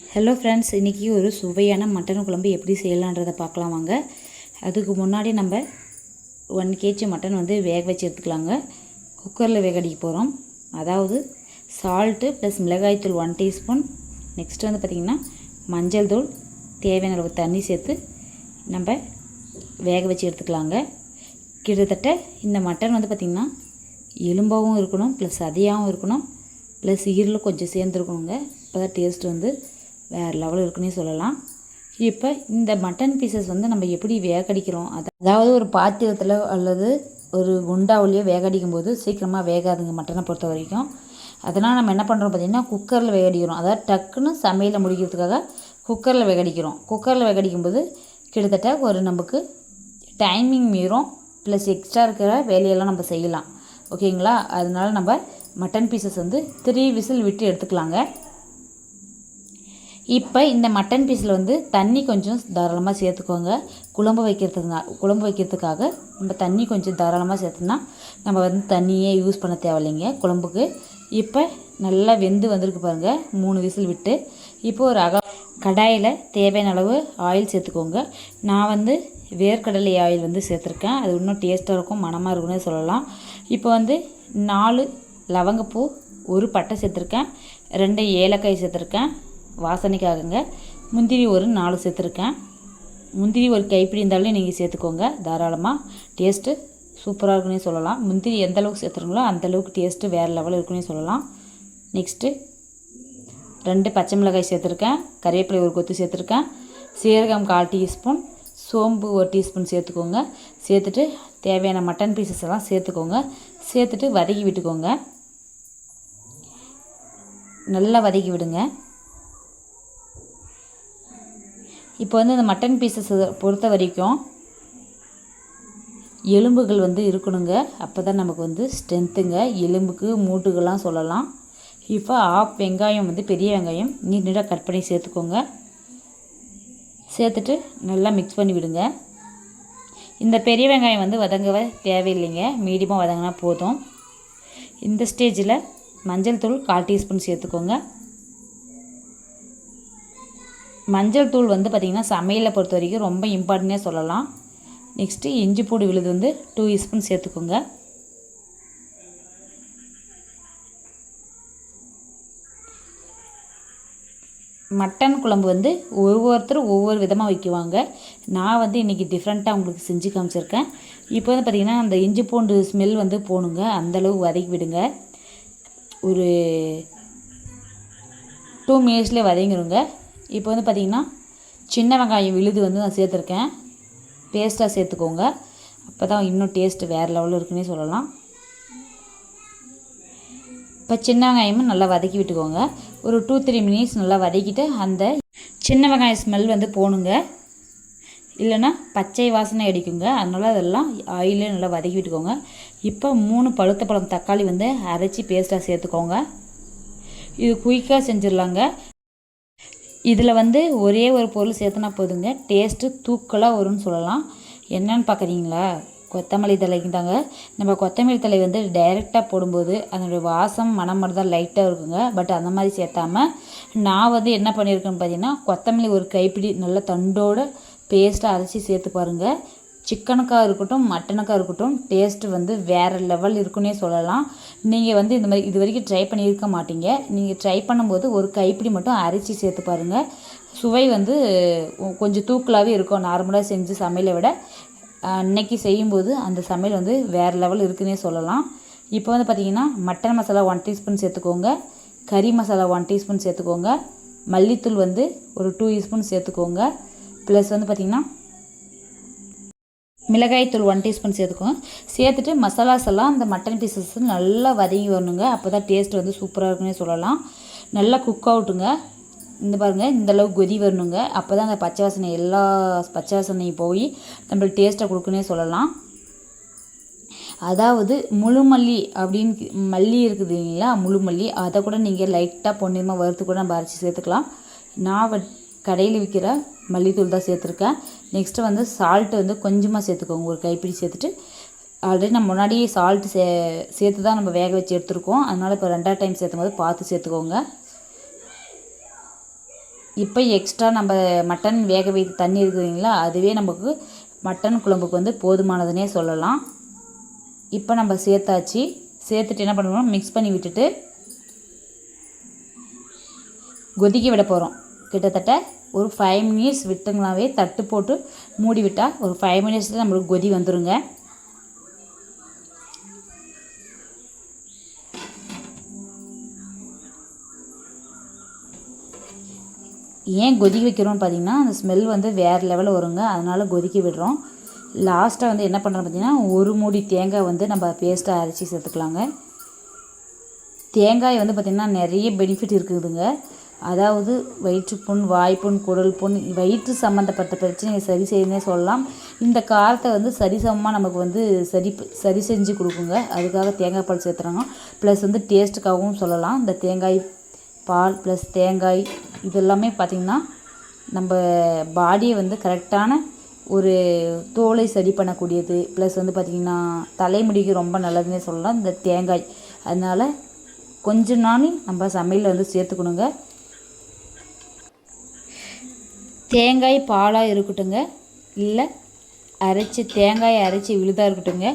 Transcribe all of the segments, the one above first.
Hello friends இன்றைக்கி ஒரு சுவையான மட்டன் குழம்பு எப்படி செய்யலான்றதை பார்க்கலாம் வாங்க. அதுக்கு முன்னாடி நம்ம ஒன் கேஜி மட்டன் வந்து வேக வச்சு எடுத்துக்கலாங்க. குக்கரில் வேக அடிக்க போகிறோம் அதாவது சால்ட்டு ப்ளஸ் மிளகாய்த்தூள் ஒன் டீஸ்பூன் நெக்ஸ்ட் வந்து பார்த்திங்கன்னா மஞ்சள் தூள் தேவையான அளவு தண்ணி சேர்த்து நம்ம வேக வச்சு எடுத்துக்கலாங்க. கிட்டத்தட்ட இந்த மட்டன் வந்து பார்த்திங்கன்னா எலும்பாகவும் இருக்கணும் ப்ளஸ் சதையாகவும் இருக்கணும் ப்ளஸ் ஈரலும் கொஞ்சம் சேர்ந்துருக்கணுங்க. அப்போ தான் டேஸ்ட் வந்து வேறு லெவலில் இருக்குன்னே சொல்லலாம். இப்போ இந்த மட்டன் பீசஸ் வந்து நம்ம எப்படி வேகடிக்கிறோம்? அதாவது ஒரு பாத்திரத்தில் அல்லது ஒரு குண்டாவிலையோ வேகடிக்கும் போது சீக்கிரமாக வேகாதுங்க மட்டனை பொறுத்த வரைக்கும். அதனால் நம்ம என்ன பண்ணுறோம் பார்த்திங்கன்னா குக்கரில் வேகடிக்கிறோம். அதாவது டக்குன்னு சமையலை முடிக்கிறதுக்காக குக்கரில் வேகடிக்கிறோம். குக்கரில் வேகடிக்கும் போது கிட்டத்தட்ட ஒரு நமக்கு டைமிங் மீறும். ப்ளஸ் எக்ஸ்ட்ரா இருக்கிற வேலையெல்லாம் நம்ம செய்யலாம். ஓகேங்களா அதனால நம்ம மட்டன் பீசஸ் வந்து த்ரீ விசில் விட்டு எடுத்துக்கலாங்க. இப்போ இந்த மட்டன் பீஸில் வந்து தண்ணி கொஞ்சம் தாராளமாக சேர்த்துக்கோங்க. குழம்பு வைக்கிறதுக்குனா குழம்பு வைக்கிறதுக்காக நம்ம தண்ணி கொஞ்சம் தாராளமாக சேர்த்துனா நம்ம வந்து தண்ணியே யூஸ் பண்ண தேவையில்லைங்க குழம்புக்கு. இப்போ நல்லா வெந்து வந்திருக்கு பாருங்கள் மூணு விசில் விட்டு இப்போ ஒரு அக கடாயில் தேவையான அளவு ஆயில் சேர்த்துக்கோங்க. நான் வந்து வேர்க்கடலை ஆயில் வந்து சேர்த்துருக்கேன். அது இன்னும் டேஸ்ட்டாக இருக்கும் மணமாக இருக்கும்னு சொல்லலாம். இப்போ வந்து நாலு லவங்கப்பூ ஒரு பட்டை சேர்த்துருக்கேன். ரெண்டு ஏலக்காய் சேர்த்துருக்கேன். வாசனைக்காகங்க. முந்திரி ஒரு நாலு சேர்த்துருக்கேன். முந்திரி ஒரு கைப்பிடி இருந்தாலும் நீங்கள் சேர்த்துக்கோங்க. தாராளமாக டேஸ்ட்டு சூப்பராக இருக்குன்னே சொல்லலாம். முந்திரி எந்த அளவுக்கு சேர்த்துருங்களோ அந்தளவுக்கு டேஸ்ட்டு வேறு லெவலில் இருக்குன்னே சொல்லலாம். நெக்ஸ்ட்டு ரெண்டு பச்சை மிளகாய் சேர்த்துருக்கேன். கறிவேப்பிலை ஒரு கொத்து சேர்த்துருக்கேன். சீரகம் கால் டீஸ்பூன். சோம்பு ஒரு டீஸ்பூன் சேர்த்துக்கோங்க. சேர்த்துட்டு தேவையான மட்டன் பீசஸ் எல்லாம் சேர்த்துக்கோங்க. சேர்த்துட்டு வதக்கி விட்டுக்கோங்க. நல்லா வதக்கி விடுங்க. இப்போ வந்து இந்த மட்டன் பீசஸ் பொறுத்த வரைக்கும் எலும்புகள் வந்து இருக்கணுங்க. அப்போ தான் நமக்கு வந்து ஸ்ட்ரென்த்துங்க எலும்புக்கு மூட்டுகள்லாம் சொல்லலாம். இப்போ ஆஃப் வெங்காயம் வந்து பெரிய வெங்காயம். நீட் நீட்டாக கட் பண்ணி சேர்த்துக்கோங்க. சேர்த்துட்டு நல்லா மிக்ஸ் பண்ணி விடுங்க. இந்த பெரிய வெங்காயம் வந்து வதங்கவே தேவையில்லைங்க. மீடியமாக வதங்கினா போதும். இந்த ஸ்டேஜில் மஞ்சள் தூள் கால் டீஸ்பூன் சேர்த்துக்கோங்க. மஞ்சள் தூள் வந்து பார்த்திங்கன்னா சமையலை பொறுத்த வரைக்கும் ரொம்ப இம்பார்ட்டன்னே சொல்லலாம். நெக்ஸ்ட்டு இஞ்சி பூடி விழுது வந்து டூ ஸ்பூன் சேர்த்துக்கோங்க. மட்டன் குழம்பு வந்து ஒவ்வொருத்தரும் ஒவ்வொரு விதமாக வைக்குவாங்க. நான் வந்து இன்றைக்கி டிஃப்ரெண்ட்டாக உங்களுக்கு செஞ்சு காமிச்சிருக்கேன். இப்போ வந்து பார்த்திங்கன்னா அந்த இஞ்சி பூண்டு ஸ்மெல் வந்து போகணுங்க அந்தளவு வதக்கி விடுங்க. ஒரு டூ மினிட்ஸ்லேயே வதங்கிடுங்க இப்போ வந்து பார்த்திங்கன்னா சின்ன வெங்காயம் விழுது வந்து நான் சேர்த்துருக்கேன். பேஸ்ட்டாக சேர்த்துக்கோங்க. அப்போ தான் இன்னும் டேஸ்ட்டு வேறு லெவலில் இருக்குன்னே சொல்லலாம். இப்போ சின்ன வெங்காயமும் நல்லா வதக்கி விட்டுக்கோங்க. ஒரு டூ த்ரீ மினிட்ஸ் நல்லா வதக்கிட்டு அந்த சின்ன வெங்காயம் ஸ்மெல் வந்து போகணுங்க இல்லைன்னா பச்சை வாசனை அடிக்குங்க. அதனால் அதெல்லாம் ஆயிலே நல்லா வதக்கி விட்டுக்கோங்க. இப்போ மூணு பழுத்த பழம் தக்காளி வந்து அரைச்சி பேஸ்ட்டாக சேர்த்துக்கோங்க. இது குயிக்காக செஞ்சிடலாங்க. இதில் வந்து ஒரே ஒரு பொருள் சேர்த்துனா போதுங்க. டேஸ்ட்டு தூக்கலாக வரும்னு சொல்லலாம். என்னன்னு பார்க்குறீங்களா? கொத்தமல்லி தலைக்கு தாங்க. நம்ம கொத்தமல்லி தலை வந்து டைரெக்டாக போடும்போது அதனுடைய வாசம் மனம் மட்டும் தான் லைட்டாக இருக்குங்க. பட் அந்த மாதிரி சேர்த்தாம நான் வந்து என்ன பண்ணியிருக்கேன்னு பார்த்தீங்கன்னா கொத்தமல்லி ஒரு கைப்பிடி நல்ல தண்டோட பேஸ்ட்டாக அரைச்சி சேர்த்து பாருங்கள் சிக்கனுக்காக இருக்கட்டும் மட்டனுக்காக இருக்கட்டும் டேஸ்ட்டு வந்து வேறு லெவல் இருக்குன்னே சொல்லலாம். நீங்கள் வந்து இந்த மாதிரி இது வரைக்கும் ட்ரை பண்ணியிருக்க மாட்டீங்க. நீங்கள் ட்ரை பண்ணும்போது ஒரு கைப்பிடி மட்டும் அரைச்சி சேர்த்து பாருங்கள் சுவை வந்து கொஞ்சம் தூக்கலாகவே இருக்கும். நார்மலாக செஞ்சு சமையலை விட அன்னைக்கு செய்யும்போது அந்த சமையல் வந்து வேறு லெவல் இருக்குன்னே சொல்லலாம். இப்போ வந்து பார்த்திங்கன்னா மட்டன் மசாலா ஒன் டீஸ்பூன் சேர்த்துக்கோங்க. கறி மசாலா ஒன் டீஸ்பூன் சேர்த்துக்கோங்க. மல்லித்தூள் வந்து ஒரு டூ ஸ்பூன் சேர்த்துக்கோங்க. ப்ளஸ் வந்து பார்த்திங்கன்னா மிளகாய்த்தூள் ஒன் டீஸ்பூன் சேர்த்துக்கோங்க சேர்த்துட்டு மசாலாஸ் எல்லாம் அந்த மட்டன் பீசஸ் நல்லா வதங்கி வரணுங்க. அப்போ தான் டேஸ்ட் வந்து சூப்பராக இருக்குன்னே சொல்லலாம். நல்லா குக் அவுட்டுங்க இந்த பாருங்கள் இந்தளவு கொதி வரணுங்க. அப்போ தான் அந்த பச்சை வாசனை எல்லா பச்சை வாசனையும் போய் நம்மளுக்கு டேஸ்ட்டை கொடுக்குன்னே சொல்லலாம். அதாவது முழு மல்லி அப்படின்னு மல்லி இருக்குது இல்லைங்களா? முழு மல்லி. அதை கூட நீங்கள் லைட்டாக பொன்னிறமாக வறுத்து கூட நம்ம அரைச்சி சேர்த்துக்கலாம். நான் கடையில் விற்கிற மல்லித்தூள் தான் சேர்த்துருக்கேன். நெக்ஸ்ட்டு வந்து சால்ட்டு வந்து கொஞ்சமாக சேர்த்துக்கோங்க. ஒரு கைப்பிடி சேர்த்துட்டு ஆல்ரெடி நம்ம முன்னாடியே சால்ட்டு சே சேர்த்து தான் நம்ம வேக வச்சு எடுத்துருக்கோம். அதனால் இப்போ ரெண்டாவது டைம் சேர்த்தும் போது பார்த்து சேர்த்துக்கோங்க. இப்போ எக்ஸ்ட்ரா நம்ம மட்டன் வேக வைத்து தண்ணி இருக்குதுங்களா அதுவே நமக்கு மட்டன் குழம்புக்கு வந்து போதுமானதுன்னே சொல்லலாம். இப்போ நம்ம சேர்த்தாச்சு. சேர்த்துட்டு என்ன பண்ணுவோம்? மிக்ஸ் பண்ணி விட்டுட்டு கொதிக்க விட போகிறோம் கிட்டத்தட்ட ஒரு ஃபைவ் மினிட்ஸ் விட்டுங்களாவே தட்டு போட்டு மூடி விட்டால் ஒரு ஃபைவ் மினிட்ஸில் நம்மளுக்கு கொதி வந்துருங்க. ஏன் கொதிக்க வைக்கிறோம்னு பார்த்தீங்கன்னா அந்த ஸ்மெல் வந்து வேறு லெவலில் வருங்க. அதனால் கொதிக்க விடுறோம். லாஸ்ட்டாக வந்து என்ன பண்ணுறோம் பார்த்தீங்கன்னா ஒரு மூடி தேங்காய் வந்து நம்ம பேஸ்ட்டாக அரைச்சி சேர்த்துக்கலாங்க. தேங்காய் வந்து பார்த்திங்கன்னா நிறைய பெனிஃபிட் இருக்குதுங்க. அதாவது வயிற்றுப்புண் வாய்ப்புண் குடல் புண் வயிற்று சம்மந்தப்பட்ட பிரச்சனையை சரி செய்யுதுன்னே சொல்லலாம். இந்த காரத்தை வந்து சரிசமமாக நமக்கு வந்து சரி சரி செஞ்சு கொடுக்குங்க. அதுக்காக தேங்காய் பால் சேர்த்துறாங்க ப்ளஸ் வந்து டேஸ்ட்டுக்காகவும் சொல்லலாம். இந்த தேங்காய் பால் ப்ளஸ் தேங்காய் இதெல்லாமே பார்த்திங்கன்னா நம்ம பாடியை வந்து கரெக்டான ஒரு தோலை சரி பண்ணக்கூடியது. ப்ளஸ் வந்து பார்த்திங்கன்னா தலைமுடிக்கு ரொம்ப நல்லதுன்னே சொல்லலாம். இந்த தேங்காய். அதனால் கொஞ்ச நாள் நம்ம சமையலில் வந்து சேர்த்துக்கணுங்க. தேங்காய் பாலாக இருக்கட்டுங்க. இல்லை அரைச்சி தேங்காயை அரைச்சி விழுதாக இருக்கட்டுங்க.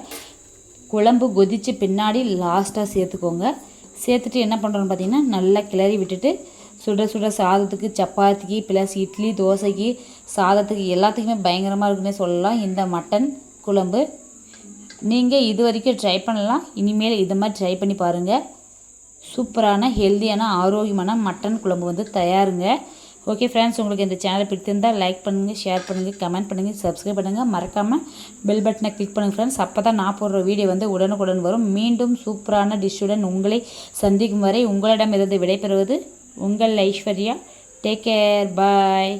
குழம்பு கொதித்து பின்னாடி லாஸ்ட்டாக சேர்த்துக்கோங்க. சேர்த்துட்டு என்ன பண்ணுறோன்னு பார்த்தீங்கன்னா நல்லா கிளறி விட்டுட்டு சுட சுட சாதத்துக்கு சப்பாத்திக்கு ப்ளஸ் இட்லி தோசைக்கு சாதத்துக்கு எல்லாத்துக்குமே பயங்கரமாக இருக்குன்னே சொல்லலாம். இந்த மட்டன் குழம்பு நீங்கள் இது வரைக்கும் ட்ரை பண்ணலாம். இனிமேல் இதை மாதிரி ட்ரை பண்ணி பாருங்கள் சூப்பரான ஹெல்த்தியான ஆரோக்கியமான மட்டன் குழம்பு வந்து தயாருங்க. ஓகே ஃப்ரெண்ட்ஸ் உங்களுக்கு இந்த சேனலை பிடித்திருந்தால் லைக் பண்ணுங்கள் ஷேர் பண்ணுங்கள் கமெண்ட் பண்ணுங்கள் சப்ஸ்கிரைப் பண்ணுங்கள் மறக்காமல் பெல் பட்டனை கிளிக் பண்ணுங்கள் ஃப்ரெண்ட்ஸ் அப்போ தான் நான் போடுற வீடியோ வந்து உடனுக்குடன் வரும். மீண்டும் சூப்பரான டிஷ்ஷுடன் உங்களை சந்திக்கும் வரை உங்களிடமிருந்து விடைபெறுவது உங்கள் ஐஸ்வர்யா. Take care bye